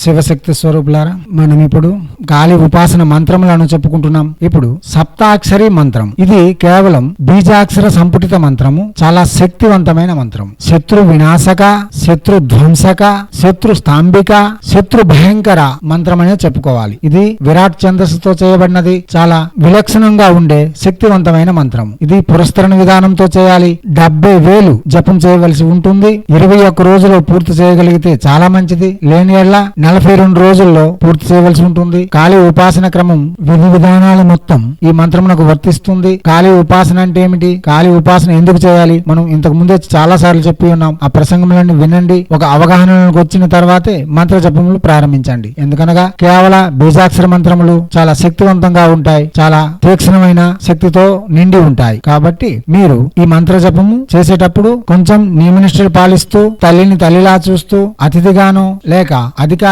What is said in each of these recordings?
శివశక్తి స్వరూపులారా మనం ఇప్పుడు గాలి ఉపాసన మంత్రములను చెప్పుకుంటున్నాం. ఇప్పుడు సప్తాక్షరి మంత్రం. ఇది కేవలం బీజాక్షర సంపుటిత మంత్రము చాలా శక్తివంతమైన మంత్రం. శత్రు వినాశక శత్రు ధ్వంసక శత్రు స్తాంబిక శత్రు భయంకర మంత్రమనే చెప్పుకోవాలి. ఇది విరాట్ ఛందస్సుతో చేయబడినది చాలా విలక్షణంగా ఉండే శక్తివంతమైన మంత్రం. ఇది పురస్కరణ విధానంతో చేయాలి. డెబ్బై వేలు జపం చేయవలసి ఉంటుంది. ఇరవై ఒక్క రోజులో పూర్తి చేయగలిగితే చాలా మంచిది. లేని నలభై రెండు రోజుల్లో పూర్తి చేయవలసి ఉంటుంది. కాళీ ఉపాసన క్రమం విధి విధానాలు మొత్తం ఈ మంత్రమునకు వర్తిస్తుంది. కాళీ ఉపాసన అంటే ఏమిటి? కాళీ ఉపాసన ఎందుకు చేయాలి? మనం ఇంతకు ముందే చాలా సార్లు చెప్పి ఉన్నాం. ఆ ప్రసంగంలోని వినండి. ఒక అవగాహనలోకి వచ్చిన తర్వాతే మంత్ర జపములు ప్రారంభించండి. ఎందుకనగా కేవల బీజాక్షర మంత్రములు చాలా శక్తివంతంగా ఉంటాయి. చాలా తీక్షణమైన శక్తితో నిండి ఉంటాయి. కాబట్టి మీరు ఈ మంత్ర జపము చేసేటప్పుడు కొంచెం నియమనిష్టలు పాలిస్తూ తల్లిని తల్లిలా చూస్తూ అతిథిగానో లేక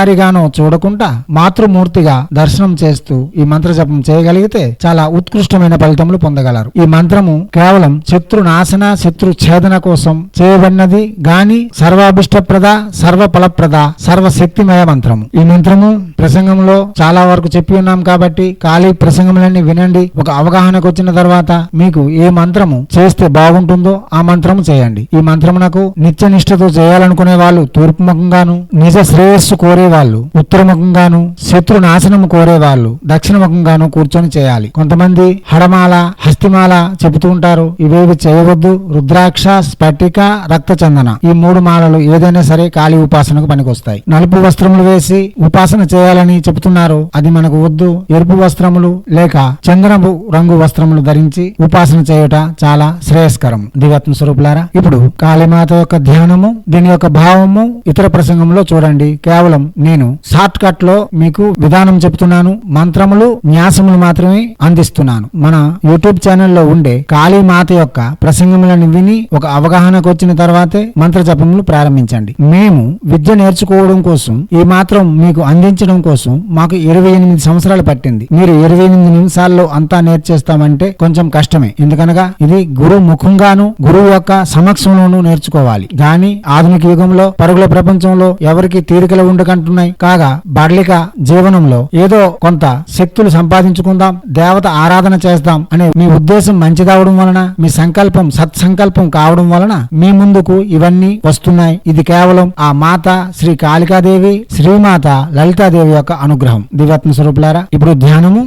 అధికారిగానో చూడకుండా మాతృమూర్తిగా దర్శనం చేస్తూ ఈ మంత్ర జపం చేయగలిగితే చాలా ఉత్కృష్టమైన ఫలితములు పొందగలరు. ఈ మంత్రము కేవలం శత్రు నాశన శత్రు ఛేదన కోసం చేయబడినది గాని సర్వాభిష్టప్రద సర్వ ఫలప్రద సర్వ శక్తిమయ మంత్రము. ఈ మంత్రము ప్రసంగంలో చాలా వరకు చెప్పి ఉన్నాం కాబట్టి ఖాళీ ప్రసంగములన్నీ వినండి. ఒక అవగాహనకు వచ్చిన తర్వాత మీకు ఏ మంత్రము చేస్తే బాగుంటుందో ఆ మంత్రము చేయండి. ఈ మంత్రమునకు నిత్యనిష్టతో చేయాలనుకునే వాళ్ళు తూర్పుముఖంగాను నిజ శ్రేయస్సు కోరే వాళ్ళు ఉత్తర ముఖంగాను శత్రు నాశనము కోరేవాళ్ళు దక్షిణముఖంగాను దక్షిణ ముఖంగాను కూర్చొని చేయాలి. కొంతమంది హడమాల హస్తిమాల చెబుతూ ఉంటారు ఇవేవి చేయవద్దు రుద్రాక్ష స్ఫటిక రక్త చందన ఈ మూడు మాలలు ఏదైనా సరే కాళీ ఉపాసనకు పనికొస్తాయి. నలుపు వస్త్రములు వేసి ఉపాసన చేయాలని చెబుతున్నారు అది మనకు వద్దు. ఎరుపు వస్త్రములు లేక చందనపు రంగు వస్త్రములు ధరించి ఉపాసన చేయట చాలా శ్రేయస్కరం. దివాత్మ స్వరూపులారా ఇప్పుడు కాళీమాత యొక్క ధ్యానము దీని యొక్క భావము ఇతర ప్రసంగంలో చూడండి. కేవలం నేను షార్ట్ కట్లో మీకు విధానం చెప్తున్నాను మంత్రములు న్యాసములు మాత్రమే అందిస్తున్నాను. మన యూట్యూబ్ ఛానల్లో ఉండే కాళీ మాత యొక్క ప్రసంగములను విని ఒక అవగాహనకు వచ్చిన తర్వాతే మంత్ర జపములు ప్రారంభించండి. మేము విద్య నేర్చుకోవడం కోసం ఈ మాత్రం మీకు అందించడం కోసం మాకు ఇరవై ఎనిమిది సంవత్సరాలు పట్టింది. మీరు ఇరవై ఎనిమిది నిమిషాల్లో అంతా నేర్చేస్తామంటే కొంచెం కష్టమే. ఎందుకనగా ఇది గురువు ముఖంగాను గురువు యొక్క సమక్షంలోనూ నేర్చుకోవాలి. కానీ ఆధునిక యుగంలో పరుగుల ప్రపంచంలో ఎవరికి తీరికలు ఉంటున్నాయి కాగా బడలిక జీవనంలో ఏదో కొంత శక్తులు సంపాదించుకుందాం దేవత ఆరాధన చేస్తాం అనే మీ ఉద్దేశం మంచిదవడం వలన మీ సంకల్పం సత్సంకల్పం కావడం వలన మీ ముందుకు ఇవన్నీ వస్తున్నాయి. ఇది కేవలం ఆ మాత శ్రీ కాళికాదేవి శ్రీమాత లలితాదేవి యొక్క అనుగ్రహం. దివత్న స్వరూపులారా ఇప్పుడు ధ్యానము.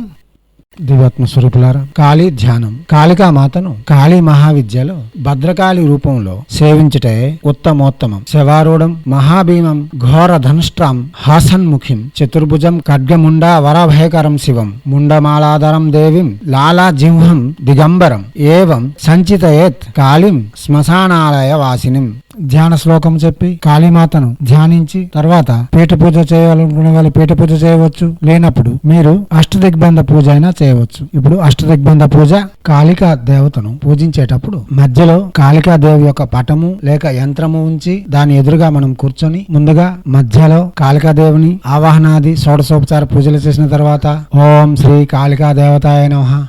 దివాత్మ స్వరూపులారా? కాళీ ధ్యానం. కాళికా మాతను కాళీ మహావిద్యలో భద్రకాళి రూపంలో సేవించటే ఉత్తమోత్తమం. శవారూఢం మహాభీమం ఘోర ధనుష్ట్రాం హాసన్ముఖిం చతుర్భుజం ఖడ్గముండా వరభయకరం శివం ముండమాలాధరం దేవిం లాలా జింహం దిగంబరం ఏవం సంచితయేత్ కాళీం శ్మశానాలయ వాసినిం ధ్యాన శ్లోకం చెప్పి కాళీమాతను ధ్యానించి తర్వాత పీఠ పూజ చేయాలనుకునే వాళ్ళు పీఠ పూజ చేయవచ్చు. లేనప్పుడు మీరు అష్టదిగ్బంధ పూజ అయినా చేయవచ్చు. ఇప్పుడు అష్టదిగ్బంధ పూజ కాళికా దేవతను పూజించేటప్పుడు మధ్యలో కాళికా దేవి యొక్క పటము లేక యంత్రము ఉంచి దాని ఎదురుగా మనం కూర్చొని ముందుగా మధ్యలో కాళికా దేవుని ఆవాహనాది షోడశోపచార పూజలు చేసిన తర్వాత ఓం శ్రీ కాళికా దేవతాయ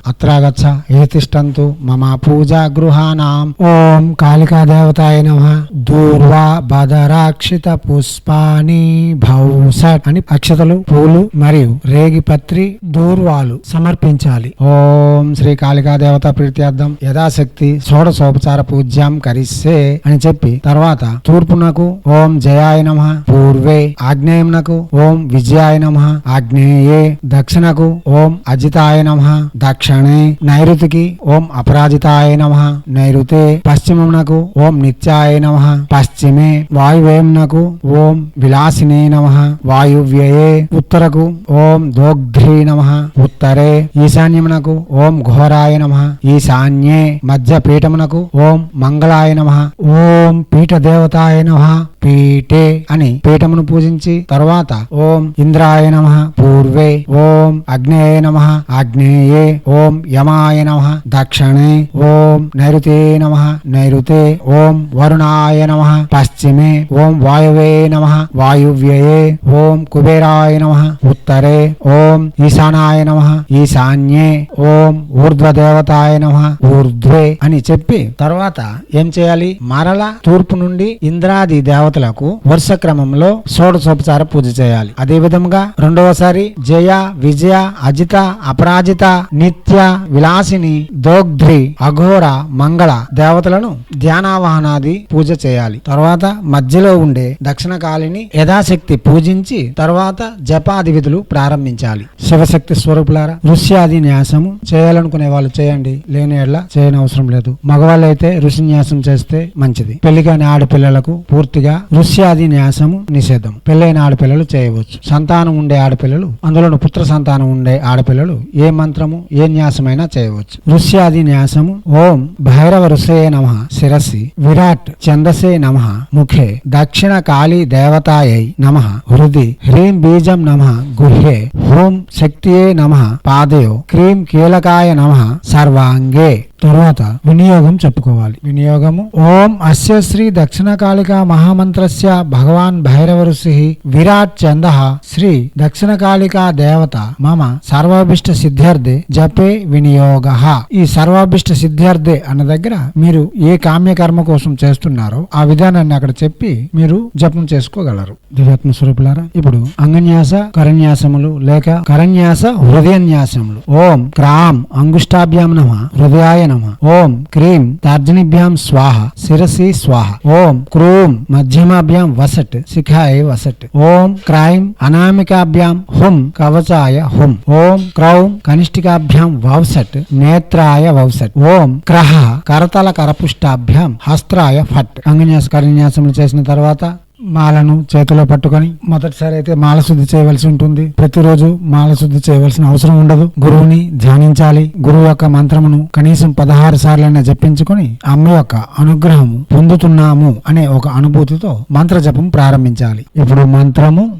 అత్రాగచ్చ ఏ తిష్టంతు మమ పూజా గృహానాం ఓం కాళికా దేవతాయ నమః. దూర్వా బదరాక్షిత పుష్పాని భౌసట్ అని అక్షతలు పూలు మరియు రేగి పత్రి దూర్వాలు సమర్పించాలి. ఓం శ్రీ కాళికా దేవత ప్రీత్యార్థం యథాశక్తి షోడశోపచార పూజ్యం కరిస్తే అని చెప్పి తర్వాత తూర్పునకు ఓం జయాయ నమ పూర్వే ఆగ్నేయమునకు ఓం విజయాయ నమ ఆగ్నేయే దక్షిణకు ఓం అజితాయ నమ దక్షిణే నైరుతికి ఓం అపరాజితాయ నమ నైరుతే పశ్చిమమునకు ఓం నిత్యాయ నమ పశ్చిమే వాయువేం వాయువేమునకు ఓం విలాసినే నమ వాయువ్యయే ఉత్తరకు ఓం దోగ్ధ్రీ నమ ఉత్తరే ఈశాన్యమునకు ఓం ఘోరాయ నమ ఈశాన్యే మధ్య పీఠమునకు ఓం మంగళాయ నమ ఓం పీఠ దేవతాయ నమ పీఠే అని పీఠమును పూజించి తరువాత ఓం ఇంద్రాయ నమ। పూర్వే ఓం అగ్నేయ నమ। ఆగ్నేయే ఓం యమాయ నమ। దక్షిణే ఓం నైరుతే నమ। నైరుతే ఓం వరుణాయ కుబేరాయ నమ పశ్చిమే ఓం వాయువే నమ వాయువ్యయే ఓం కుబేరాయ నమ ఉత్తరే ఓం ఈశానాయ నమ ఈశాన్యే ఓం ఊర్ధ్వదేవతాయ నమ ఊర్ధ్వే అని చెప్పి తర్వాత ఏం చేయాలి? మరల తూర్పు నుండి ఇంద్రాది దేవతలకు వరుస క్రమంలో షోడశోపచార పూజ చేయాలి. అదే విధముగా రెండవసారి జయ విజయ అజిత అపరాజిత నిత్య విలాసిని దోగ్ధ్రి అఘోర మంగళ దేవతలను ధ్యానావాహనాది పూజ చేయాలి. తర్వాత మధ్యలో ఉండే దక్షిణ కాలిని యథాశక్తి పూజించి తర్వాత జపాది విధులు ప్రారంభించాలి. శివశక్తి స్వరూపులారా ఋష్యాది న్యాసము చేయాలనుకునే వాళ్ళు చేయండి. లేని ఎడ్ల చేయని అవసరం లేదు. మగవాళ్ళు అయితే ఋషి న్యాసం చేస్తే మంచిది. పెళ్ళి కాని ఆడపిల్లలకు పూర్తిగా ఋష్యాది న్యాసము నిషేధం. పెళ్ళైన ఆడపిల్లలు చేయవచ్చు. సంతానం ఉండే ఆడపిల్లలు అందులో పుత్ర సంతానం ఉండే ఆడపిల్లలు ఏ మంత్రము ఏ న్యాసమైనా చేయవచ్చు. ఋష్యాది న్యాసము ఓం భైరవ ఋషయే నమ శిరస్సి విరాట్ ఛందసే నమ. ముఖే దక్షిణ కాళీ దేవతాయై నమ. హృది హ్రీం బీజం నమ. గుహ్యే హోం శక్తియే నమ. పాదయో క్రీం కీలకాయ నమ. సర్వాంగే తరువాత వినియోగం చెప్పుకోవాలి. వినియోగము. ఓం అస్య శ్రీ దక్షిణ కాళికా మహామంత్రస్య భగవాన్ భైరవ ఋషి విరాట్ చంద శ్రీ దక్షిణ కాళికా దేవత మమ సర్వాభిష్ట సిద్ధార్థే జపే వినియోగ. ఈ సర్వాభిష్ట సిద్ధార్థే అన్న దగ్గర మీరు ఏ కామ్య కర్మ కోసం చేస్తున్నారో ఆ విధానాన్ని అక్కడ చెప్పి మీరు జపం చేసుకోగలరు. దివ్యాత్మ స్వరూపులారా ఇప్పుడు అంగన్యాస కరన్యాసములు లేక కరన్యాస హృదయన్యాసములు. ఓం క్రాం అంగుష్టాభ్యాం నమ. హృదయాయ నమ ఓం క్రీం తర్జనిభ్యాం స్వాహ శిరసి స్వాహ ఓం క్రూం మధ్యమాభ్యాం వసట్ శిఖాయ వసట్ ఓం క్రైం అనామికాభ్యాం హుం కవచాయ హుం ఓం క్రౌం కనిష్ఠికాభ్యాం వౌసట్ నేత్రాయ వౌసట్ ఓం క్రహ కరతల కరపుష్టాభ్యాం హస్త్రాయ ఫట్ అంగన్యాస కరన్యాసములు చేసిన తర్వాత మాలను చేతిలో పట్టుకొని మొదటిసారి అయితే మాల శుద్ధి చేయవలసి ఉంటుంది. ప్రతిరోజు మాల శుద్ధి చేయవలసిన అవసరం ఉండదు. గురువుని ధ్యానించాలి. గురువు యొక్క మంత్రమును కనీసం పదహారు సార్లైనా జపించుకొని అమ్మ యొక్క అనుగ్రహము పొందుతున్నాము అనే ఒక అనుభూతితో మంత్ర జపం ప్రారంభించాలి. ఇప్పుడు మంత్రము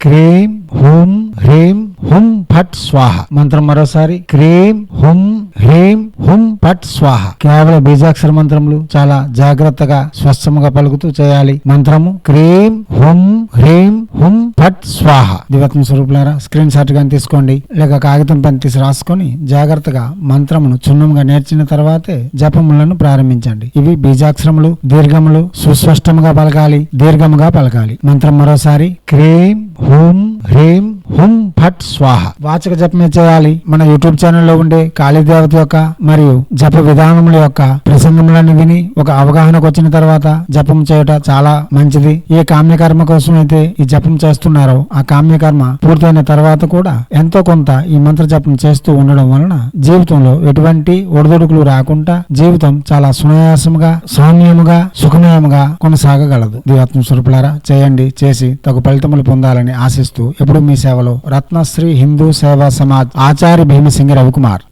క్రీం హుం హ్రీం హుం ఫట్ స్వాహ. మంత్రం మరోసారి. క్రీం హుం హ్రీం హుం ఫట్ స్వాహ. కేవలం బీజాక్షర మంత్రములు చాలా జాగ్రత్తగా స్వచ్ఛముగా పలుకుతూ చేయాలి. మంత్రము క్రీం హుం హ్రీం హుం ఫట్ స్వాహ. దివత్మ స్వరూపులారా స్క్రీన్ షాట్ గాని తీసుకోండి. లేక కాగితం పని తీసి రాసుకొని జాగ్రత్తగా మంత్రమును చున్నంగా నేర్చిన తర్వాతే జపములను ప్రారంభించండి. ఇవి బీజాక్షరములు దీర్ఘములు సుస్పష్టముగా పలకాలి దీర్ఘముగా పలకాలి. మంత్రం మరోసారి. క్రీం హుం హ్రీం ভীম హుం ఫట్ స్వాహ. వాచక జపమే చేయాలి? మన యూట్యూబ్ ఛానల్లో ఉండే కాళీదేవత యొక్క మరియు జప విధానముల యొక్క ప్రసంగములను విని ఒక అవగాహనకు వచ్చిన తర్వాత జపం చేయట చాలా మంచిది. ఏ కామ్యకర్మ కోసం అయితే ఈ జపం చేస్తున్నారో ఆ కామ్యకర్మ పూర్తయిన తర్వాత కూడా ఎంతో కొంత ఈ మంత్ర జపం చేస్తూ ఉండడం వలన జీవితంలో ఎటువంటి ఒడిదొడుకులు రాకుండా జీవితం చాలా సునాయాసముగా సౌమ్యముగా సుఖమయముగా కొనసాగగలదు. దివాత్మ స్వరూపులారా చేయండి చేసి తగు ఫలితములు పొందాలని ఆశిస్తూ ఎప్పుడు మీ సేవ సేవలో రత్నశ్రీ హిందూ సేవా సమాజ్ ఆచార్య భీమసింగ రవికుమార్.